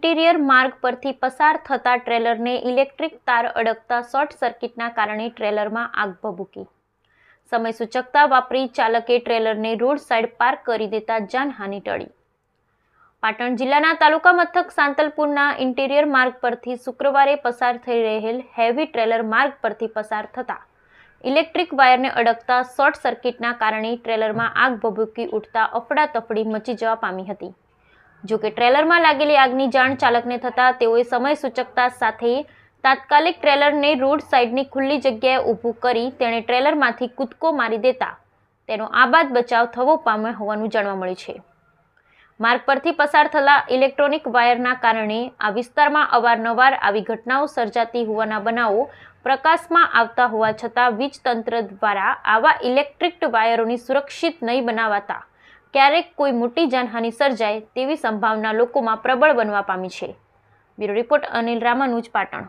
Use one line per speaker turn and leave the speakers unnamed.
Interior માર્ગ પરથી પસાર થતા ટ્રેલરને ઇલેક્ટ્રિક તાર અડકતા શોર્ટ સર્કિટના કારણે ટ્રેલરમાં આગ ભભૂકી. સમય સૂચકતા વાપરી ચાલકે ટ્રેલરને રોડ સાઇડ પાર્ક કરી દેતા જાનહાનિ ટળી. પાટણ જિલ્લાના તાલુકા મથક સાંતલપુરના ઇન્ટિરિયર માર્ગ પરથી શુક્રવારે પસાર થઈ રહેલ હેવી ટ્રેલર માર્ગ પરથી પસાર થતા ઇલેક્ટ્રિક વાયરને અડકતા શોર્ટ સર્કિટના કારણે ટ્રેલરમાં આગ ભભૂકી ઉઠતા અફડાતફડી મચી જવા પામી હતી. જો કે ટ્રેલરમાં લાગેલી આગની જાણ ચાલકને થતાં તેઓએ સમય સૂચકતા સાથે તાત્કાલિક ટ્રેલરને રોડ સાઇડની ખુલ્લી જગ્યાએ ઊભું કરી તેણે ટ્રેલરમાંથી કૂદકો મારી દેતા. તેનો આબાદ બચાવ થવો પામ્યો હોવાનું જાણવા મળ્યું છે. માર્ગ પરથી પસાર થયેલા ઇલેક્ટ્રોનિક વાયરના કારણે આ વિસ્તારમાં અવારનવાર આવી ઘટનાઓ સર્જાતી હોવાના બનાવો પ્રકાશમાં આવતા હોવા છતાં વીજ તંત્ર દ્વારા આવા ઇલેક્ટ્રિક વાયરોની સુરક્ષિત નહીં બનાવાતા. ક્યારેક કોઈ મોટી જાનહાનિ સર્જાય તેવી સંભાવના લોકોમાં પ્રબળ બનવા પામી છે. Bureau report Anil Ramanuj Patan.